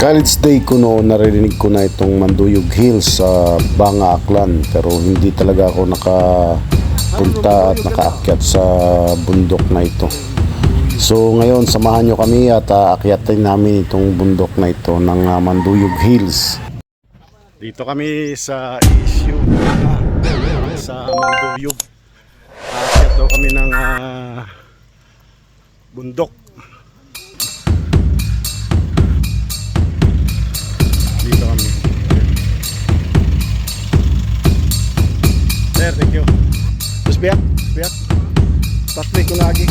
College day ko noon naririnig ko na itong Manduyog Hills sa Banga Aklan pero hindi talaga ako nakapunta at nakaakyat sa bundok na ito. So ngayon samahan nyo kami at aakyatin namin itong bundok na ito ng ah, Manduyog Hills. Dito kami sa issue sa Manduyog. Aakyat daw kami ng ah, bundok. Sir, thank you. Terus biyak, biyak. Patri ko lagi.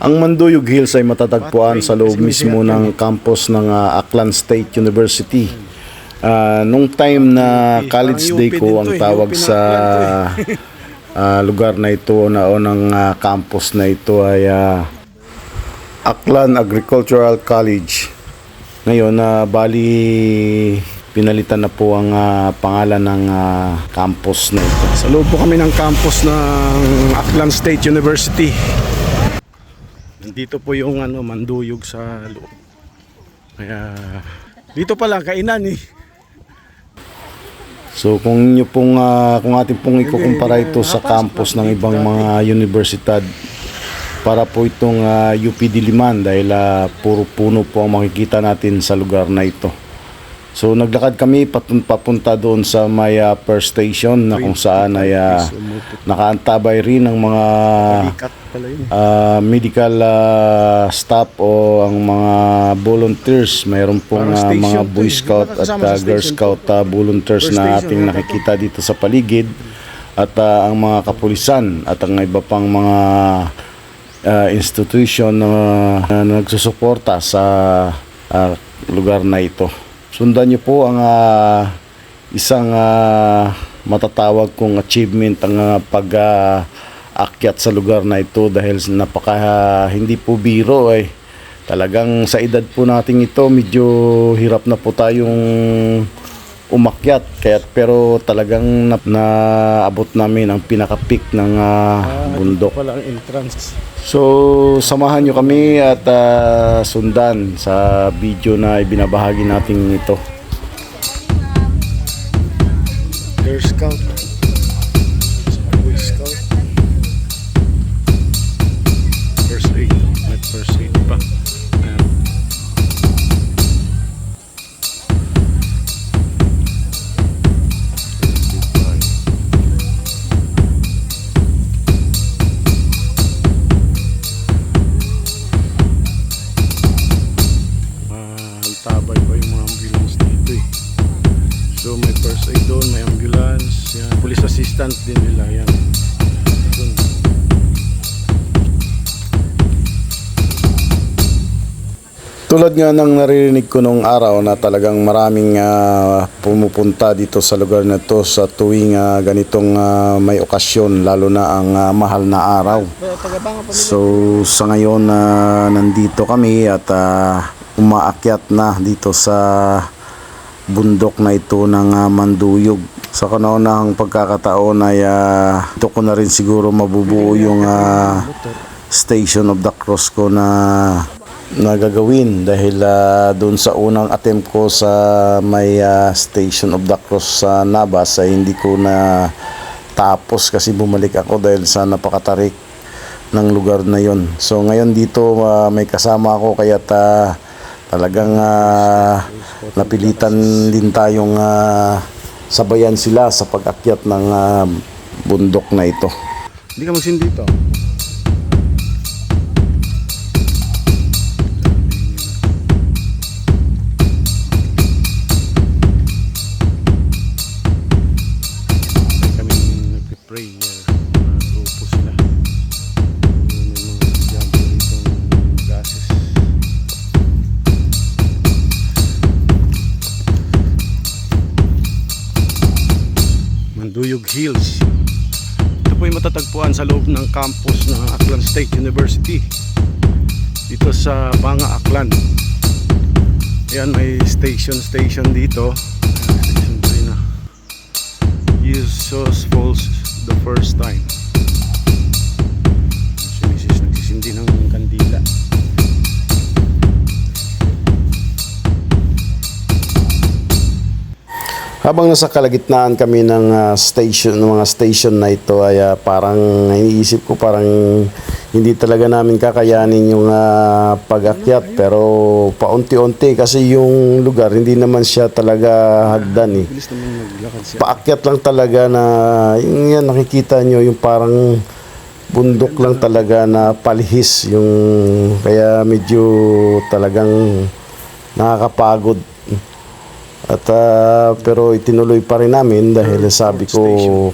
Ang Manduyog Hills ay matatagpuan sa loob mismo ng campus ng ah, Aklan State University. Ah, nung time na college day ko ang tawag sa ah, lugar na ito na o ng ah, campus na ito ay ah, Aklan Agricultural College. Ngayon na bali pinalitan na po ang ah, pangalan ng ah, campus na ito. Sa loob po kami ng campus ng Aklan State University. Nandito po yung ano manduyog sa loob. Kaya dito pala kainan eh. So kung inyo pong ah, kung ating pong ikukumpara ito sa campus ng ibang mga universidad para po itong ah, UP Diliman dahil ah, puro puno po ang makikita natin sa lugar na ito. So naglakad kami papunta doon sa may ah, first station na kung saan ay ah, nakaantabay rin ng mga ah, medical ah, staff o ang mga volunteers. Mayroon pong ah, mga Boy Scout at ah, Girl Scout ah, volunteers na ating nakikita dito sa paligid. At ah, ang mga kapulisan at ang iba pang mga ah, institution na, na nagsusuporta sa ah, lugar na ito. Sundan niyo po ang ah, isang ah, matatawag kong achievement ang ah, pag ah, akyat sa lugar na ito dahil napaka ah, hindi po biro eh. Talagang sa edad po nating ito medyo hirap na po tayong umakyat kaya pero talagang na, naabot namin ang pinaka peak ng ah, bundok. Pala ang entrance. So, samahan nyo kami at ah, sundan sa video na ibinabahagi natin ito. Girl Scout. Tulad nga ng naririnig ko nung araw na talagang maraming ah, pumupunta dito sa lugar na to sa tuwing ah, ganitong ah, may okasyon lalo na ang ah, mahal na araw. So sa ngayon na nandito kami at ah, umaakyat na dito sa bundok na ito ng ah, Manduyog. Sa kanaunahang pagkakataon ay uh, ito ko na rin siguro mabubuo yung ah, Station of the Cross ko na na gagawin dahil ah, doon sa unang attempt ko sa may ah, Station of the Cross sa Nabas ay hindi ko na tapos kasi bumalik ako dahil sa napakatarik ng lugar na yon. So ngayon dito ah, may kasama ako kaya ta talagang ah, napilitan din tayong ah, sabayan sila sa pag-akyat ng ah, bundok na ito. Hindi ka magsin dito. Manduyog Hills ito po yung matatagpuan sa loob ng campus ng Aklan State University dito sa Banga Aklan Ayan, may station station dito station 3 na Jesus falls the first time. Si Mrs. nagsisindi ng Habang nasa kalagitnaan kami ng ah, station, ng mga station na ito ay ah, parang iniisip ko parang hindi talaga namin kakayanin yung ah, pag-akyat. Pero paunti-unti kasi yung lugar hindi naman siya talaga hagdan eh. Paakyat lang talaga na yung yan nakikita nyo yung parang bundok lang talaga na palihis yung kaya medyo talagang nakakapagod at ah, pero itinuloy pa rin namin dahil sabi ko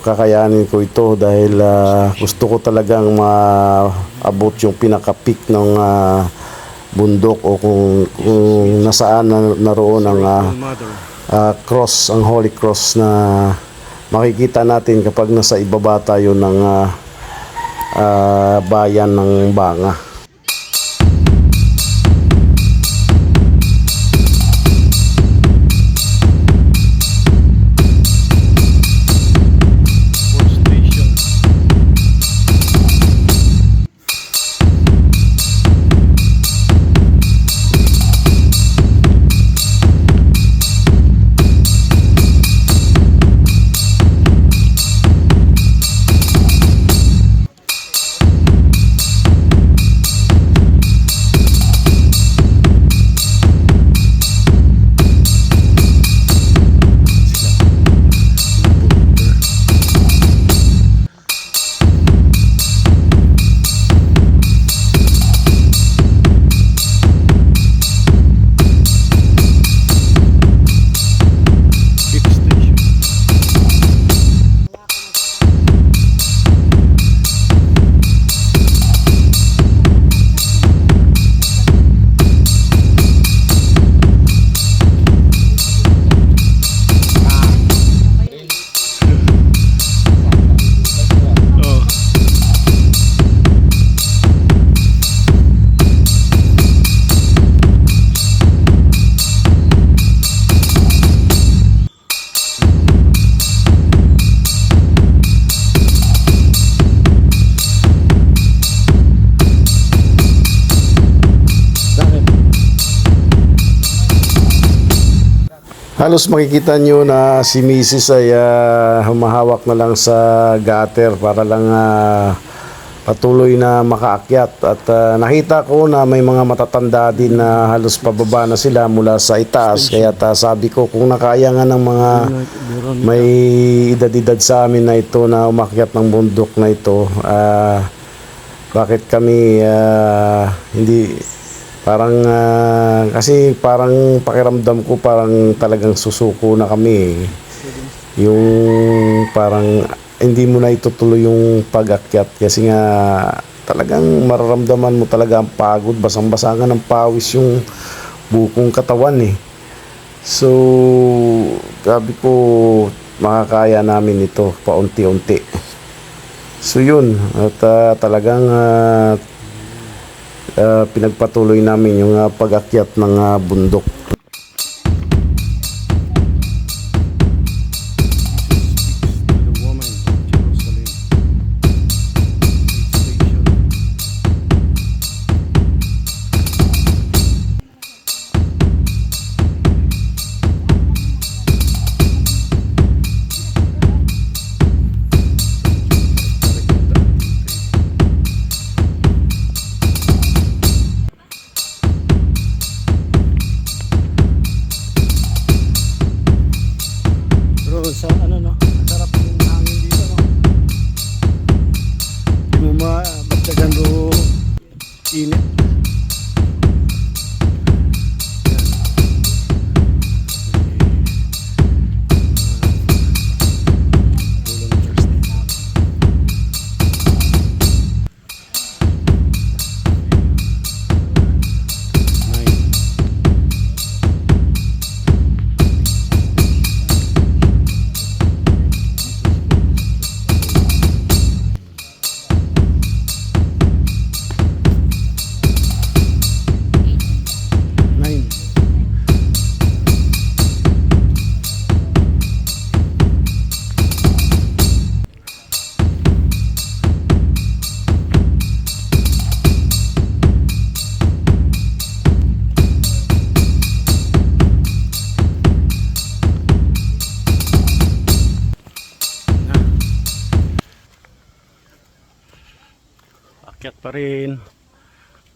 kakayanin ko ito dahil ah, gusto ko talagang maabot yung pinaka-peak ng ah, bundok o kung, kung nasaan na, naroon ang ah, ah, cross, ang Holy Cross na makikita natin kapag nasa ibaba tayo ng ah, ah, bayan ng Banga. Halos makikita nyo na si Mrs. ay ah, humahawak na lang sa gutter para lang ah, patuloy na makaakyat. At ah, nakita ko na may mga matatanda din na halos pababa na sila mula sa itaas. Kaya ta, sabi ko kung nakaya nga ng mga may edad-edad sa amin na ito na umakyat ng bundok na ito, ah, bakit kami ah, hindi Parang ah, kasi parang pakiramdam ko parang talagang susuko na kami. eh. Yung parang hindi mo na itutuloy yung pag-akyat kasi nga talagang mararamdaman mo talaga ang pagod, basang-basa ng pawis yung bukong katawan eh. So, sabi ko makakaya namin ito paunti-unti. So yun, at ah, talagang ah, ah, pinagpatuloy namin yung ah, pag-akyat ng ah, bundok.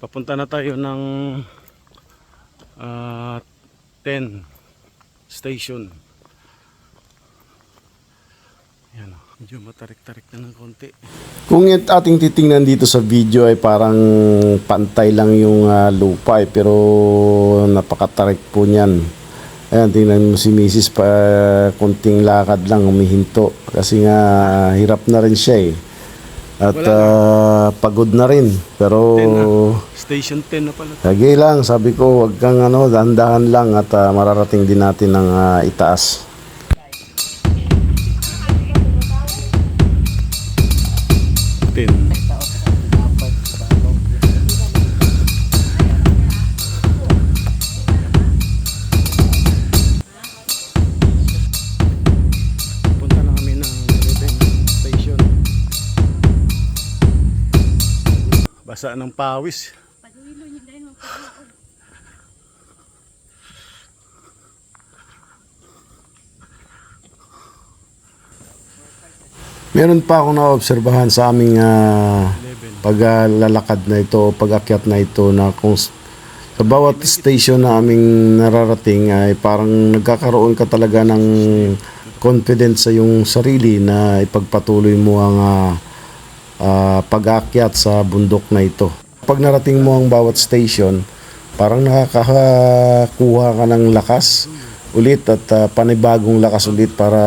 Papunta na tayo ng ah, 10 station. Yan, oh. medyo matarik-tarik na ng konti. Kung yung ating titingnan dito sa video ay parang pantay lang yung ah, lupa eh, pero napakatarik po niyan. Ayan, tingnan mo si Mrs. pa kunting lakad lang humihinto kasi nga hirap na rin siya eh. At ah, pagod na rin. Pero 10 na. Station 10 na pala. lagi lang, sabi ko, wag kang ano, dahan-dahan lang at ah, mararating din natin ng ah, itaas. Basa ng pawis. Meron pa akong naobserbahan sa aming 11. paglalakad na ito, pag-akyat na ito na kung sa bawat station na aming nararating ay parang nagkakaroon ka talaga ng confidence sa iyong sarili na ipagpatuloy mo ang ah, ah, pag-akyat sa bundok na ito. Pag narating mo ang bawat station, parang nakakakuha ka ng lakas ulit at ah, panibagong lakas ulit para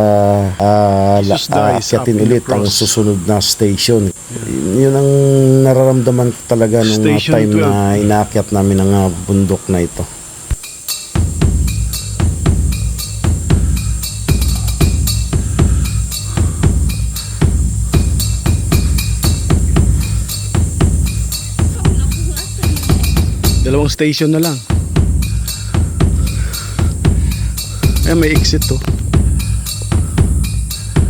dies aakyatin the ulit ang susunod na station. Yun ang nararamdaman talaga nung uh, time 12. na inaakyat namin ang uh, bundok na ito. Dalawang station na lang. Ay, may exit to.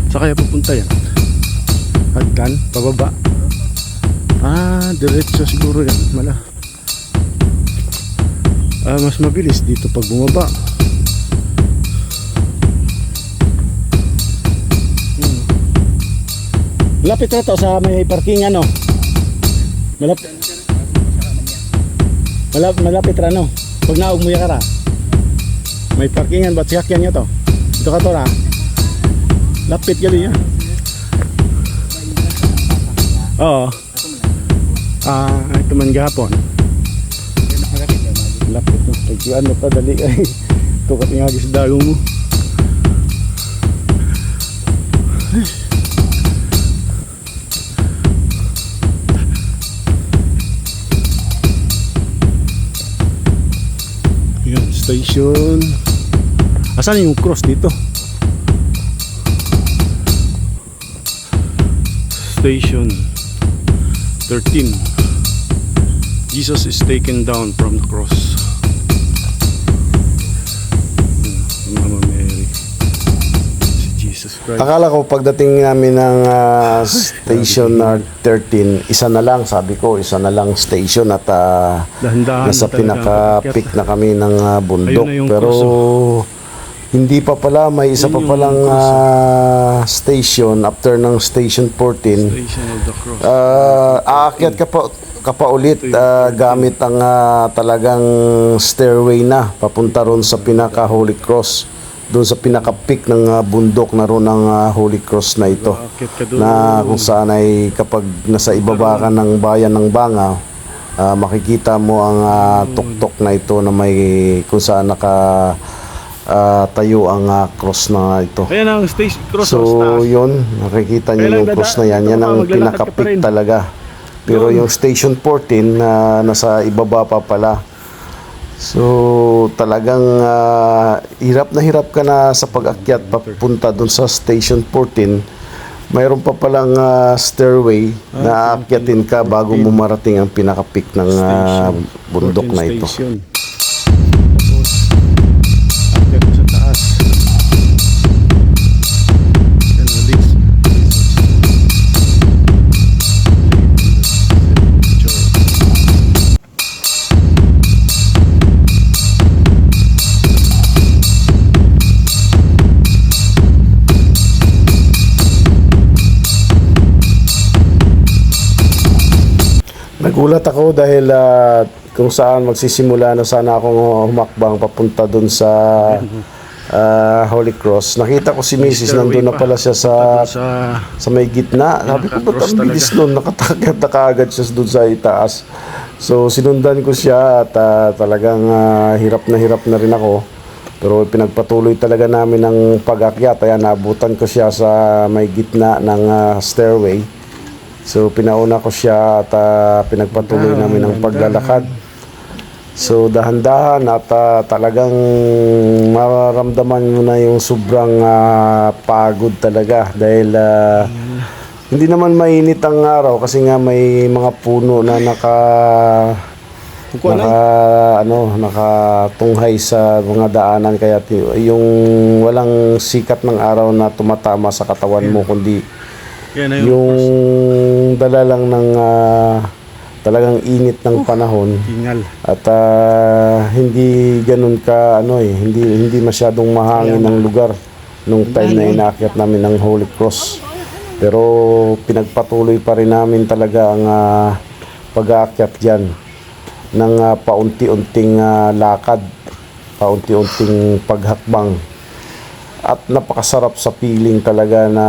Sa kaya pupunta yan? Hagdan? Pababa? Ah, diretso siguro yan. Mala. Ah, mas mabilis dito pag bumaba. Hmm. Malapit na to sa may parking ano. Malapit. Malap, malapit ra no. Pag naog mo yakara. May parkingan ba't siyakyan nyo to? Ito ka to ra. Lapit gali yan. Oo. Ah, ito man gapon. Lapit no. Pag ano pa dali ay. Ito ka tingagi sa dagong mo. Yan, station. Asan yung cross dito? Station 13. Jesus is taken down from the cross. Si Jesus Christ. Akala ko pagdating namin ng ah, station na 13, isa na lang, sabi ko, isa na lang station at Dahan-dahan nasa talaga pinaka-peak na kami ng ah, bundok. Ayun na yung Pero hindi pa pala, may isa Yun pa yung palang ah, station after ng station 14. Station of the cross. Ah, aakyat ka pa, ka pa ulit ah, gamit ang ah, talagang stairway na papunta ron sa pinaka Holy Cross doon sa pinaka peak ng ah, bundok na ron ng ah, Holy Cross na ito na kung saan ay kapag nasa ibaba ka ng bayan ng Banga ah, makikita mo ang ah, tuktok na ito na may kung saan naka ah, tayo ang ah, cross na ito Ayan ang station cross So, taas. yun, nakikita niyo yung cross na yan. Yan ang pinaka-peak talaga. Pero yung station 14 na nasa ibaba pa pala. So, talagang ah, hirap na hirap ka na sa pag-akyat papunta dun sa station 14. Mayroon pa palang ah, stairway na aakyatin ka bago mo marating ang pinaka-peak ng ah, bundok 14 na ito. station. Nagulat ako dahil ah, kung saan magsisimula na sana akong humakbang papunta doon sa ah, Holy Cross. Nakita ko si Mrs. nandun na pala siya sa Sa sa may gitna. Sabi ko, ba't ang bilis nun? Nakatakat na kaagad siya doon sa itaas. So, sinundan ko siya at ah, talagang ah, hirap na hirap na rin ako. Pero pinagpatuloy talaga namin ng pag-akyat. Kaya naabutan ko siya sa may gitna ng ah, stairway. So, pinauna ko siya at ah, pinagpatuloy namin ng paglalakad. So dahan-dahan at ah, talagang mararamdaman mo na yung sobrang ah, pagod talaga dahil ah, hindi naman mainit ang araw kasi nga may mga puno na naka naka ano nakatunghay sa mga daanan. Kaya yung walang sikat ng araw na tumatama sa katawan mo kundi yan na yung dala lang ng ah, talagang init ng panahon. Tingal. at ah, hindi ganun ka ano eh hindi hindi masyadong mahangin ang lugar nung time na inaakyat namin ng Holy Cross. Pero pinagpatuloy pa rin namin talaga ang ah, pag-aakyat diyan ng ah, paunti-unting ah, lakad paunti-unting paghakbang at napakasarap sa feeling talaga na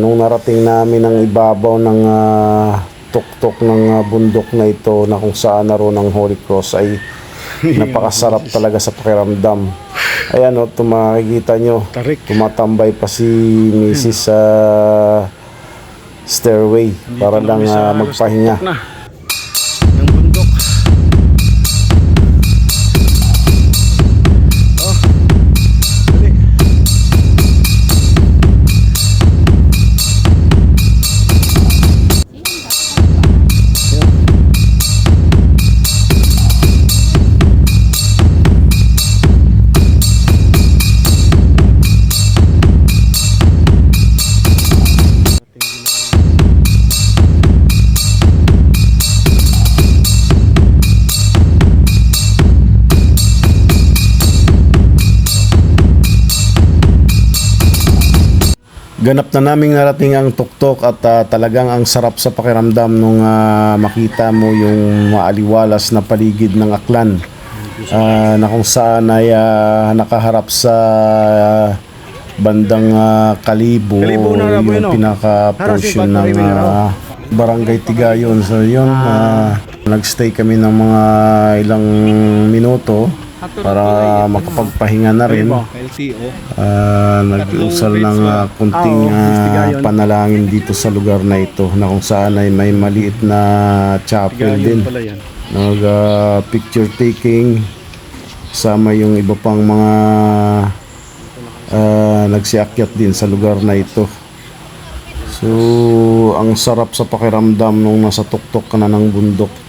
nung narating namin ang ibabaw ng ah, tuktok ng ah, bundok na ito na kung saan naroon ang Holy Cross ay napakasarap talaga sa pakiramdam. Ayan o, makikita nyo, Tarik. tumatambay pa si Mrs. sa stairway para lang ah, magpahinga. Ganap na naming narating ang tuktok at ah, talagang ang sarap sa pakiramdam nung ah, makita mo yung maaliwalas na paligid ng aklan Ah, na kung saan ay ah, nakaharap sa ah, bandang ah, Kalibo, Kalibo na yung oh. pinaka-portion ng ah, Barangay Tigayon. So yun, ah, nagstay kami ng mga ilang minuto para makapagpahinga na rin. Ah, nag-usal ng ah, kunting Tigayon. panalangin dito sa lugar na ito na kung saan ay may maliit na chapel din. Nag ah, picture taking sama yung iba pang mga ah, nagsiakyat din sa lugar na ito. So, ang sarap sa pakiramdam nung nasa tuktok ka na ng bundok.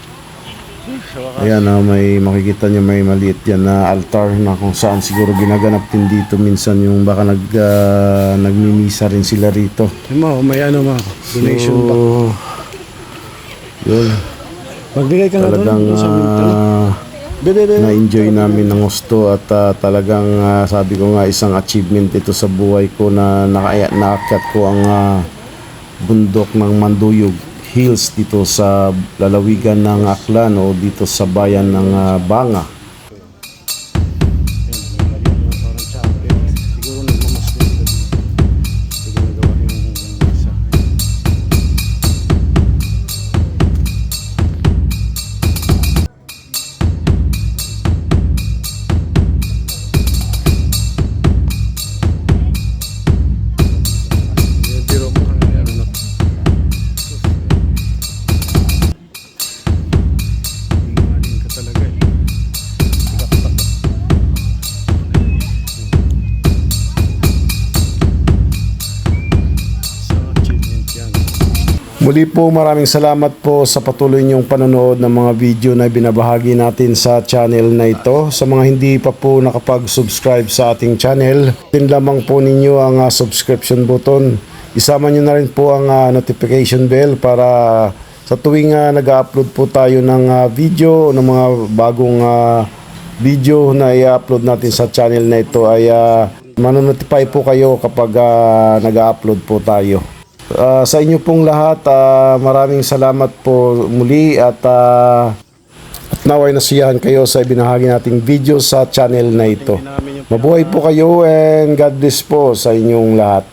Ayan, ah, may makikita nyo may maliit yan na altar na kung saan siguro ginaganap din dito minsan yung baka nag, ah, nagmimisa rin sila rito. Yung mo, may ano mo, donation so, ba? Yun, Magbigay ka doon. talagang doon sa ano. ah, na-enjoy namin ng gusto at ah, talagang ah, sabi ko nga isang achievement ito sa buhay ko na nakaya naakyat ko ang ah, bundok ng Manduyog Hills dito sa lalawigan ng Aklan o dito sa bayan ng ah, Banga. Muli po maraming salamat po sa patuloy niyong panonood ng mga video na binabahagi natin sa channel na ito. Sa mga hindi pa po nakapag-subscribe sa ating channel, din lamang po ninyo ang ah, subscription button. Isama niyo na rin po ang ah, notification bell para sa tuwing ah, nag-upload po tayo ng ah, video ng mga bagong ah, video na i-upload natin sa channel na ito ay uh, manonotify po kayo kapag ah, nag-upload po tayo. Ah, sa inyo pong lahat, ah, maraming salamat po muli at ah, at naway nasiyahan kayo sa ibinahagi nating video sa channel na ito. Mabuhay po kayo and God bless po sa inyong lahat.